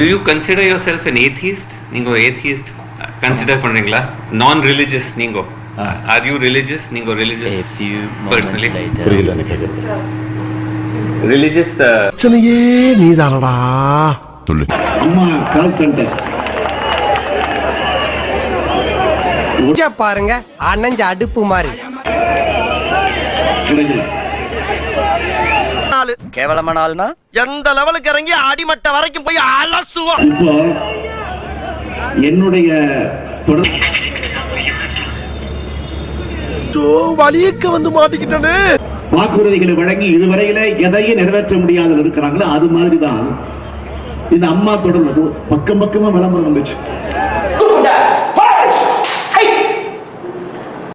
Do you consider yourself an atheist? நீங்க atheist consider பண்றீங்களா? நான் ரிலிஜியஸ் நீங்க ஆர் யூ ரிலிஜியஸ் நீங்க ரிலிஜியஸ் later. புரியல ரிலிஜியஸ் பிரச்சனையே நீதானடா. அம்மா கால் சென்டர் பாருங்க அணைஞ்ச அடுப்பு மாதிரி. கிடைக்கல கேவலமான ஆளுனா எந்த லெவலுக்கு இறங்கி அடிமட்ட வரைக்கும் போய் அலசுவோம். இப்போ என்னுடைய வலியக்க வந்து மாட்டிக்கிட்டானே. வாக்குறுதிகளை வழங்கி இதுவரையில எதையும் நிறைவேற்ற முடியாத இருக்கிறாங்களோ அது மாதிரி தான் இந்த அம்மா தொடர் பக்கம் பக்கமா விளம்பரம் வந்துச்சு.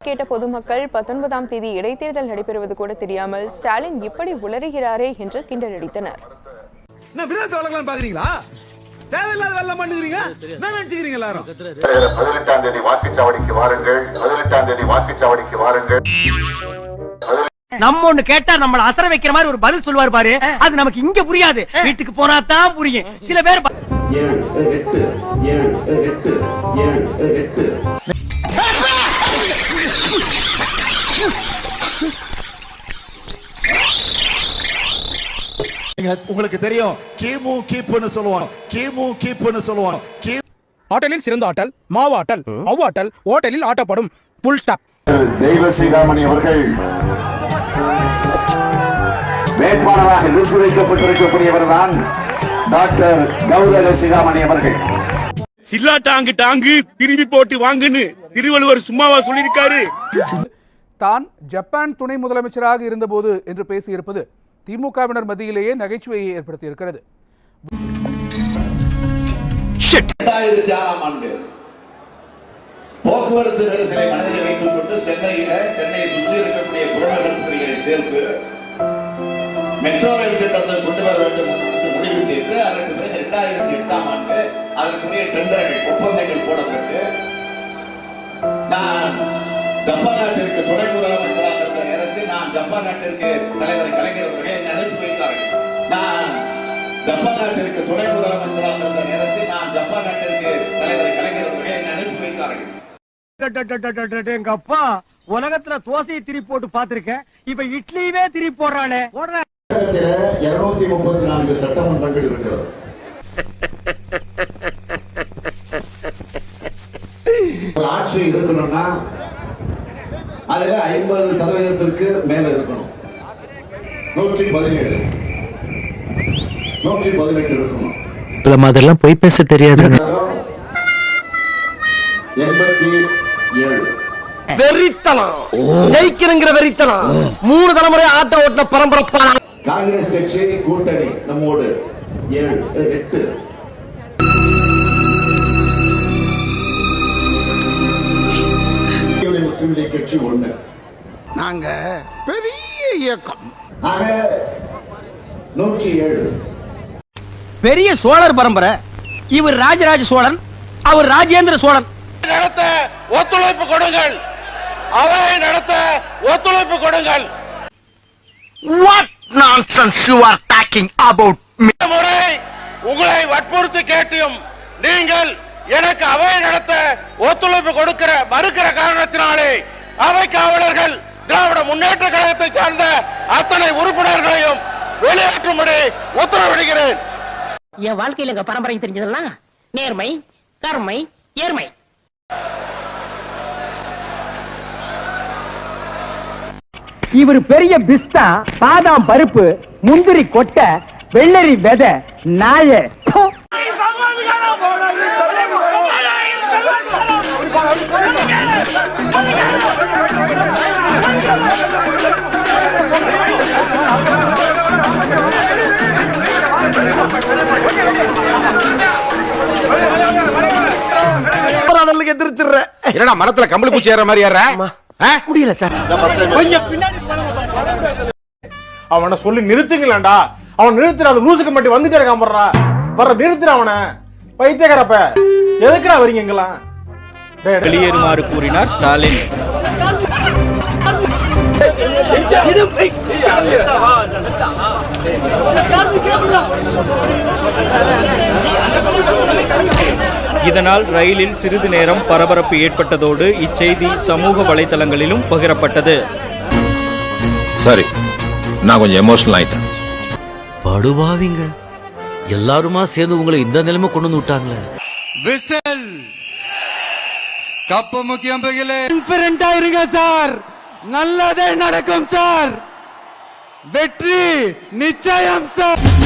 கேட்ட பொதுமக்கள் பத்தொன்பதாம் தேதி இடைத்தேர்தல் நடைபெறுவது கூட தெரியாமல் ஸ்டாலின் இப்படி உளறுகிறாரே என்று கிண்டலடித்தனர் பதினெட்டாம் தேதி வாக்குச்சாவடிக்கு வாருங்கள். பதினெட்டாம் தேதி வாக்குச்சாவடிக்கு வாருங்கள். நம்ம ஒண்ணு கேட்டா நம்மள அசர வைக்கிற மாதிரி ஒரு பதில் சொல்லுவார் பாரு. அது நமக்கு இங்க புரியாது. வீட்டுக்கு போனா தான் புரியும். சில பேர் ஏழு எட்டு ஏழு எட்டு ஏழு எட்டு. உங்களுக்கு தெரியும் கிமு கீப்புன்னு சொல்லுவாங்க. கிமு கீப்புன்னு சொல்லுவாங்க. கீ ஆட்டலில் சிறந்த ஆட்டல் மாவாட்டல் அவ்வாட்டல் ஓட்டலில் ஆட்டப்படும். புல் ஸ்டாப் தெய்வ சீதாமணி அவர்கள் வேட்பாளராக நிறுத்தி வைக்கப்பட்டிருக்கக்கூடியவர் தான் டாக்டர் கௌதக சிகாமணி அவர்கள். சில்லா டாங்கு டாங்கு திரும்பி போட்டு வாங்குன்னு திருவள்ளுவர் சும்மாவா சொல்லியிருக்காரு. தான் ஜப்பான் துணை முதலமைச்சராக இருந்தபோது என்று பேசியிருப்பது திமுகவினர் மத்தியிலேயே நகைச்சுவையை ஏற்படுத்தியிருக்கிறது. இரண்டாயிரத்தி ஆறாம் ஆண்டு போக்குவரத்து நெரிசலை மனதில் வைத்துக் கொண்டு சென்னையில சென்னையை சுற்றி இருக்கக்கூடிய புறநகர் பகுதிகளை சேர்த்து மெட்ரோ ரயில் திட்டத்தை கொண்டு வர வேண்டும் என்று முடிவு செய்து அதற்கு பிறகு இரண்டாயிரத்தி எட்டாம் ஆண்டு அதற்குரிய டெண்டர்கள் ஒப்பந்தங்கள் போடப்பட்டு நான் ஜப்பான் நாட்டிற்கு துணை முதலமைச்சராக இருந்த நேரத்தில் நான் ஜப்பான் நாட்டிற்கு தலைவர் கலைஞர் அவர்களை ஜப்பான் நாட்டிற்கு துணை முதலமைச்சராக இருந்த நேரத்தில் நான் ஜப்பான் நாட்டிற்கு தலைவர் கலைஞர் அனுப்பி வைத்தார்கள். எங்க அப்பா உலகத்துல தோசையை திரி போட்டு பாத்திருக்கேன் இப்ப இட்லியுமே திரி போடுறானே இருநூத்தி முப்பத்தி நான்கு சட்டமன்றங்கள் இருக்கிறது ஆட்சி இருக்கணும்னா அதுல ஐம்பது சதவீதத்திற்கு மேல இருக்கணும் நூற்றி பதினேழு நூற்றி பதினெட்டு இருக்கணும் அதெல்லாம் போய் பேச தெரியாது. எண்பத்தி ஏழு. வெறித்தனம். ஜெயிக்கணுங்கிற வெறித்தனம். மூணு தலைமுறை ஆட்ட ஓட்டின பரம்பரை பாலா காங்கிரஸ் கட்சி கூட்டணி நம்மோடு ஏழு எட்டு. இந்திய முஸ்லிம் லீக் கட்சி ஒண்ணு. நாங்க பெரிய இயக்கம். ஆக நூற்றி ஏழு. பெரிய சோழர் பரம்பரை. இவர் ராஜராஜ சோழன் அவர் ராஜேந்திர சோழன். நடத்த ஒத்துழைப்பு கொடுங்கள். அவை நடத்த ஒத்துழைப்பு கொடுங்கள். What nonsense you are talking about me இந்த முறை உங்களை வற்புறுத்தி கேட்டியும் நீங்கள் எனக்கு அவை நடத்த ஒத்துழைப்பு கொடுக்கிற மறுக்கிற காரணத்தினாலே அவை காவலர்கள் திராவிட முன்னேற்ற கழகத்தை சார்ந்த அத்தனை உறுப்பினர்களையும் வெளியேற்றும்படி உத்தரவிடுகிறேன். என் வாழ்க்கையில எங்க பரம்பரை தெரிஞ்சதெல்லாம் நேர்மை கருமை ஏர்மை இவர் பெரிய பிஸ்தா பாதாம் பருப்பு முந்திரி கொட்டை வெள்ளரி விதை நாய. எதிர்த்துற என்னடா மரத்துல கம்பளி பூச்சி ஏற மாதிரி ஏற முடியல சார். அவனை சொல்லி நிறுத்துங்களேன்டா. அவன் நிறுத்துற அந்த லூசுக்கு மட்டும் வந்துட்டே இருக்கான் போடுறா வர நிறுத்துற அவனை. பைத்தியக்காரப்ப. எதுக்குடா வரீங்க எங்கெல்லாம் வெளியேறுமாறு கூறினார் ஸ்டாலின். இதனால் ரயிலில் சிறிது நேரம் பரபரப்பு ஏற்பட்டதோடு இச்செய்தி சமூக வலைதளங்களிலும் பகிரப்பட்டது. சரி நான் கொஞ்சம் எமோஷனல் ஆயிட்டேன். படுபாவிங்க எல்லாருமா சேர்ந்து உங்களை இந்த நிலைமை கொண்டு வந்து விட்டாங்களே. விசில்! கப்பு முக்கியம் பகிலே இருங்க சார். நல்லதே நடக்கும் சார். வெற்றி நிச்சயம் சார்.